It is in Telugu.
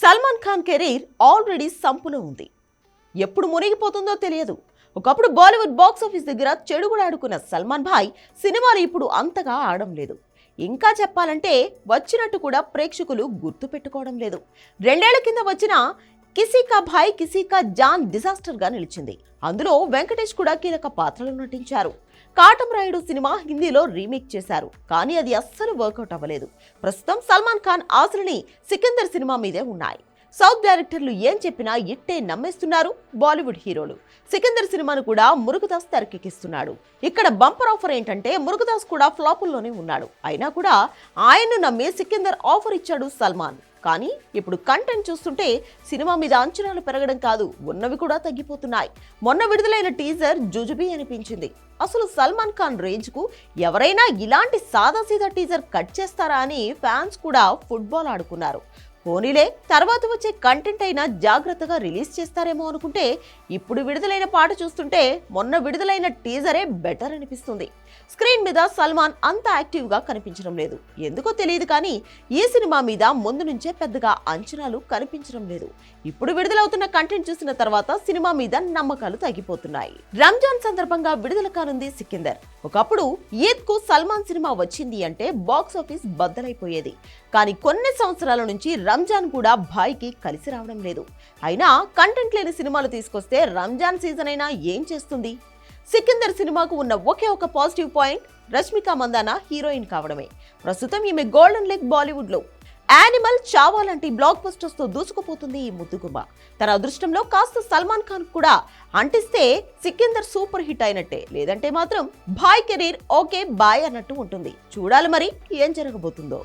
సల్మాన్ ఖాన్ కెరీర్ ఆల్రెడీ సంపులో ఉంది. ఎప్పుడు మునిగిపోతుందో తెలియదు. ఒకప్పుడు బాలీవుడ్ బాక్స్ ఆఫీస్ దగ్గర చెడుగుడు ఆడుకున్న సల్మాన్ భాయ్ సినిమాలు ఇప్పుడు అంతగా ఆడడం లేదు. ఇంకా చెప్పాలంటే వచ్చినట్టు కూడా ప్రేక్షకులు గుర్తు పెట్టుకోవడం లేదు. రెండేళ్ళ కింద వచ్చిన కిసీకా భాయ్ కిసీకా జాన్ డిజాస్టర్గా నిలిచింది. అందులో వెంకటేష్ కూడా కీలక పాత్రలు నటించారు. కాటమరాయుడు సినిమా హిందీలో రీమేక్ చేశారు. కానీ అది అస్సలు వర్కౌట్ అవ్వలేదు. ప్రస్తుతం సల్మాన్ ఖాన్ ఆశలని సికిందర్ సినిమా మీదే ఉన్నాయి. సౌత్ డైరెక్టర్లు ఏం చెప్పినా ఇట్టే నమ్మేస్తున్నారు బాలీవుడ్ హీరోలు. సికిందర్ సినిమాను కూడా మురుగదాస్ తెరకెక్కిస్తున్నాడు. ఇక్కడ బంపర్ ఆఫర్ ఏంటంటే మురుగదాస్ కూడా ఫ్లాపుల్లోనే ఉన్నాడు. అయినా కూడా ఆయన్ను నమ్మి సికిందర్ ఆఫర్ ఇచ్చాడు సల్మాన్. కానీ ఇప్పుడు కంటెంట్ చూస్తుంటే సినిమా మీద అంచనాలు పెరగడం కాదు ఉన్నవి కూడా తగ్గిపోతున్నాయి. మొన్న విడుదలైన టీజర్ జుజుబీ అనిపించింది. అసలు సల్మాన్ ఖాన్ రేంజ్కు ఎవరైనా ఇలాంటి సాదాసీదా టీజర్ కట్ చేస్తారా అని ఫ్యాన్స్ కూడా ఫుట్బాల్ ఆడుకున్నారు. పోనీలే తర్వాత వచ్చే కంటెంట్ అయినా జాగ్రత్తగా రిలీజ్ చేస్తారేమో అనుకుంటే ఇప్పుడు విడుదలైన పాట చూస్తుంటే మొన్న విడుదలైన టీజరే బెటర్ అనిపిస్తుంది. స్క్రీన్ మీద సల్మాన్ అంత యాక్టివ్గా కనిపించడం లేదు. ఎందుకో తెలియదు కానీ ఈ సినిమా మీద ముందు నుంచే పెద్దగా అంచనాలు కనిపించడం లేదు. ఇప్పుడు విడుదలవుతున్న కంటెంట్ చూసిన తర్వాత సినిమా మీద నమ్మకాలు తగ్గిపోతున్నాయి. రంజాన్ సందర్భంగా విడుదల కానుంది సికిందర్. ఒకప్పుడు ఈద్కు సల్మాన్ సినిమా వచ్చింది అంటే బాక్స్ ఆఫీస్ బద్దలైపోయేది. కానీ కొన్ని సంవత్సరాల నుంచి రంజాన్ కూడా భాయ్కి కలిసి రావడం లేదు. అయినా కంటెంట్ లేని సినిమాలు తీసుకొస్తే రంజాన్ సీజన్ అయినా ఏం చేస్తుంది? సికిందర్ సినిమాకు ఉన్న ఒకే ఒక positive point Rashmika Mandanna heroine కావడమే. ప్రస్తుతం ఈమె గోల్డెన్ లెగ్ బాలీవుడ్లో. యానిమల్ చావా లాంటి బ్లాక్ బస్టర్స్తో దూసుకుపోతుంది ఈ ముద్దుగుమ్మ. తన అదృష్టంలో కాస్త సల్మాన్ ఖాన్ కూడా అంటిస్తే సికిందర్ సూపర్ హిట్ అయినట్టే. లేదంటే మాత్రం భాయ్ కెరీర్ ఓకే బాయ్ అన్నట్టు ఉంటుంది. చూడాలి మరి ఏం జరగబోతుందో.